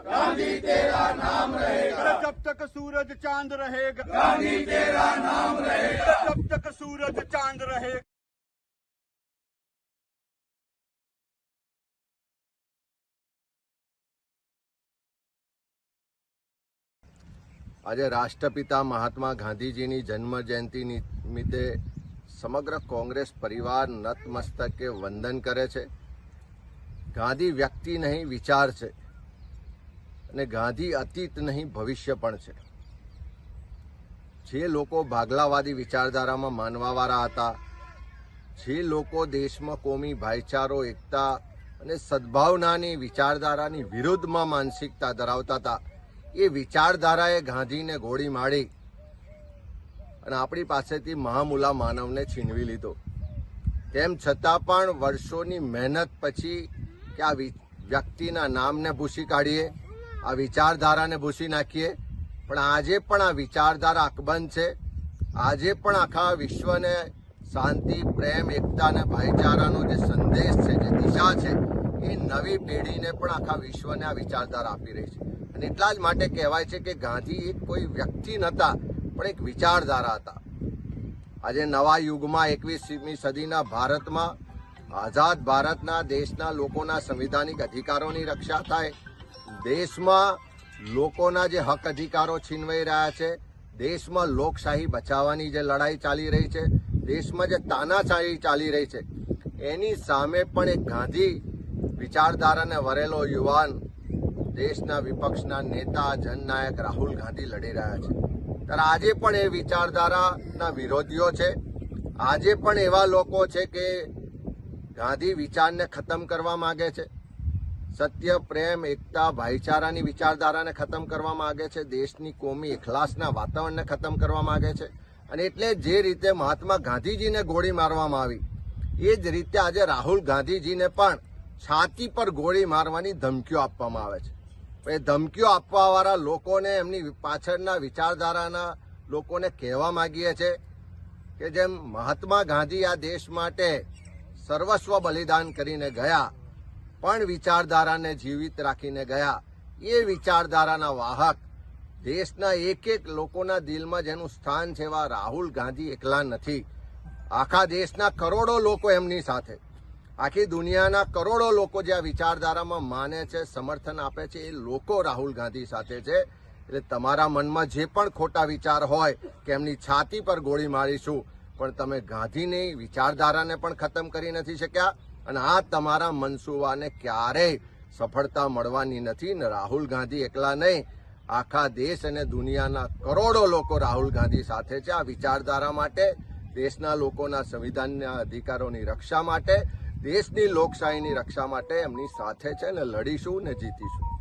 गांधी तेरा नाम रहेगा जब तक सूरज चांद रहेगा गांधी तेरा नाम रहेगा जब तक सूरज चांद रहेगा આજે રાષ્ટ્રપિતા મહાત્મા ગાંધીજીની જન્મ જયંતિ નિમિત્તે સમગ્ર કોંગ્રેસ પરિવાર નતમસ્તકે વંદન કરે છે ગાંધી વ્યક્તિ નહીં, વિચાર છે. અને ગાંધી અતીત નહીં, ભવિષ્ય પણ છે. જે લોકો ભાગલાવાદી વિચારધારામાં માનવાવાળા હતા, જે લોકો દેશમાં કોમી ભાઈચારો, એકતા અને સદભાવનાની વિચારધારાની વિરુદ્ધમાં માનસિકતા ધરાવતા હતા, એ વિચારધારાએ ગાંધીને ગોળી મારી અને આપણી પાસેથી મહામૂલા માનવને છીનવી લીધો. તેમ છતાં પણ વર્ષોની મહેનત પછી કે આ વ્યક્તિના નામને ભૂસી કાઢીએ, આ વિચારધારાને ભૂસી નાખીએ. પણ આજે પણ આ વિચારધારા અકબંધ છે. આજે પણ આખા વિશ્વને શાંતિ, પ્રેમ, એકતા અને ભાઈચારાનો જે સંદેશ છે, જે દિશા છે, એ નવી પેઢીને પણ આખા વિશ્વને આ વિચારધારા આપી રહી છે. અને એટલા જ માટે કહેવાય છે કે ગાંધી એક કોઈ વ્યક્તિ નહોતા પણ એક વિચારધારા હતા. આજે નવા યુગમાં એકવીસમી સદીના ભારતમાં આઝાદ ભારતના દેશના લોકોના સંવિધાનિક અધિકારોની રક્ષા થાય. દેશમાં લોકોના જે હક અધિકારો છીનવાઈ રહ્યા છે, દેશમાં લોકશાહી બચાવવાની જે લડાઈ ચાલી રહી છે, દેશમાં જે તાનાશાહી ચાલી રહી છે, એની સામે પણ એક ગાંધી વિચારધારાને વરેલો યુવાન દેશના વિપક્ષના નેતા, જનનાયક રાહુલ ગાંધી લડી રહ્યા છે. ત્યારે આજે પણ એ વિચારધારાના વિરોધીઓ છે. આજે પણ એવા લોકો છે કે ગાંધી વિચારને ખતમ કરવા માગે છે. સત્ય, પ્રેમ, એકતા, ભાઈચારાની વિચારધારાને ખતમ કરવા માગે છે. દેશની કોમી એખલાસના વાતાવરણને ખતમ કરવા માગે છે. અને એટલે જે રીતે મહાત્મા ગાંધીજીને ગોળી મારવામાં આવી, એ જ રીતે આજે રાહુલ ગાંધીજીને પણ છાતી પર ગોળી મારવાની ધમકીઓ આપવામાં આવે છે. એ ધમકીઓ આપવાવાળા લોકોને એમની પાછળના વિચારધારાના લોકોને કહેવા માગીએ છે કે જેમ મહાત્મા ગાંધી આ દેશ માટે સર્વસ્વ બલિદાન કરીને ગયા, પણ વિચારધારાને જીવિત રાખીને ગયા. એ વિચારધારાના વાહક દેશના એક એક લોકોના દિલમાં જેનું સ્થાન છે એવા રાહુલ ગાંધી એકલા નથી. આખા દેશના કરોડો લોકો એમની સાથે. આખી દુનિયાના કરોડો લોકો જે આ વિચારધારામાં માને છે, સમર્થન આપે છે, એ લોકો રાહુલ ગાંધી સાથે છે. એટલે તમારા મનમાં જે પણ ખોટા વિચાર હોય કે એમની છાતી પર ગોળી મારીશું પણ તમે ગાંધીની વિચારધારાને પણ ખતમ કરી નથી શક્યા અને આ તમારા મનસુવાને ક્યારેય સફળતા મળવાની નથી ને રાહુલ ગાંધી એકલા નહીં. આખા દેશ અને દુનિયાના કરોડો લોકો રાહુલ ગાંધી સાથે છે આ વિચારધારા માટે, દેશના લોકોના સંવિધાનના અધિકારોની રક્ષા માટે, દેશની લોકશાહીની રક્ષા માટે એમની સાથે છે ને લડીશું ને જીતીશું.